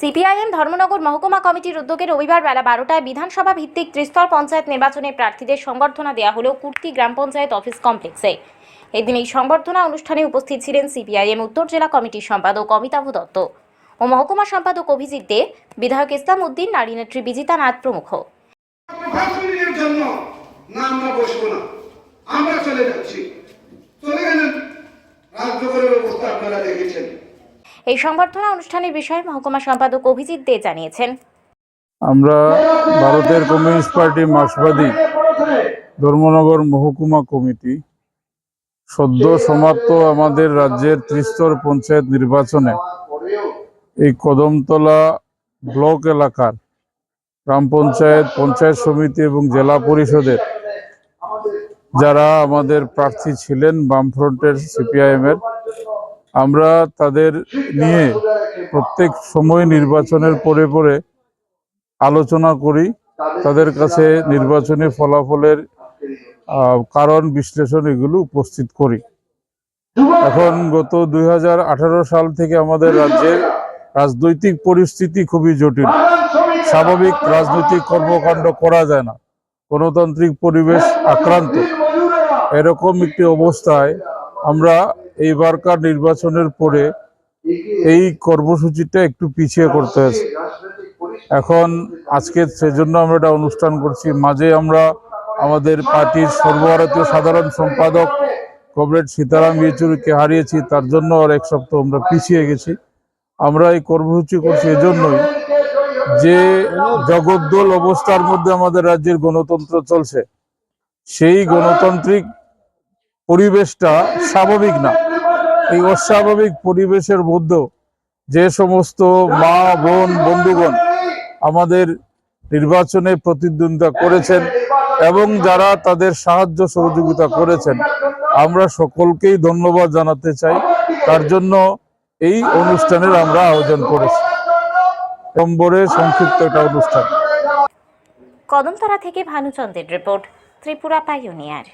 CPIM Dharmanagar মহকুমা কমিটির উদ্যোগে রবিবার বেলা বারোটায় বিধানসভা ভিত্তিক ত্রিস্তর পঞ্চায়েত নির্বাচনে প্রার্থীদের সংবর্ধনা দেওয়া হলো কুর্তি গ্রাম পঞ্চায়েত অফিস কমপ্লেক্সে। এদিন এই সংবর্ধনা অনুষ্ঠানে উপস্থিত ছিলেন সিপিআইএম উত্তর জেলা কমিটির সম্পাদক অমিতাভ দত্ত ও মহকুমা সম্পাদক অভিজিৎ দে, বিধায়ক ইসলাম উদ্দিন, নারী নেত্রী বিজিতা নাথ প্রমুখ। আমরা চলে যাচ্ছি। চলে গেলেন। অবস্থা আপনারা দেখেছেন। এই সংবর্ধনা অনুষ্ঠানের বিষয়ে মহকুমা সম্পাদক অভিজিৎ দে জানিয়েছেন। আমরা ভারতের কমিউনিস্ট পার্টি মার্ক্সবাদী ধর্মনগর মহকুমা কমিটি সদ্য সমাপ্ত আমাদের রাজ্যের ত্রিস্তর পঞ্চায়েত নির্বাচনে এই কদমতলা ব্লক এলাকার গ্রাম পঞ্চায়েত পঞ্চায়েত সমিতি এবং জেলা পরিষদের যারা আমাদের প্রার্থী ছিলেন বামফ্রন্টের সিপিআইএম এর আমরা তাদের নিয়ে প্রত্যেক সময় নির্বাচনের পরে পরে আলোচনা করি। তাদের কাছে নির্বাচনী ফলাফলের কারণ বিশ্লেষণ এগুলো উপস্থিত করি। এখন গত দুই হাজার আঠারো সাল থেকে আমাদের রাজ্যের রাজনৈতিক পরিস্থিতি খুবই জটিল। স্বাভাবিক রাজনৈতিক কর্মকাণ্ড করা যায় না। গণতান্ত্রিক পরিবেশ আক্রান্ত। এরকম একটি অবস্থায় আমরা এইবারকার নির্বাচনের পরে এই কর্মসূচিটা একটু পিছিয়ে করতে হয়েছে। এখন আজকে সেজন্য আমরা এটা অনুষ্ঠান করছি। মাঝে আমরা আমাদের পার্টির সর্বভারতীয় সাধারণ সম্পাদক কমরেড সীতারাম ইয়েচুরিকে হারিয়েছি, তার জন্য আর এক সপ্তাহ আমরা পিছিয়ে গেছি। আমরা এই কর্মসূচি করছি এজন্যই যে জগদ্দল অবস্থার মধ্যে আমাদের রাজ্যের গণতন্ত্র চলছে, সেই গণতান্ত্রিক পরিবেশটা স্বাভাবিক না। এই অস্বাভাবিক পরিবেশের মধ্যেও যে সমস্ত মা, বোন, বন্ধুগণ আমাদের নির্বাচনে প্রতিদ্বন্দ্বিতা করেছেন এবং যারা তাদের সাহায্য সহযোগিতা করেছেন, আমরা সকলকেই ধন্যবাদ জানাতে চাই। তার জন্য এই অনুষ্ঠানের আমরা আয়োজন করেছি। নম্বরে সংক্ষিপ্ত একটা অনুষ্ঠান। কদমতলা থেকে ভানুচন্দ্রের রিপোর্ট, ত্রিপুরা পাইওনিয়ার।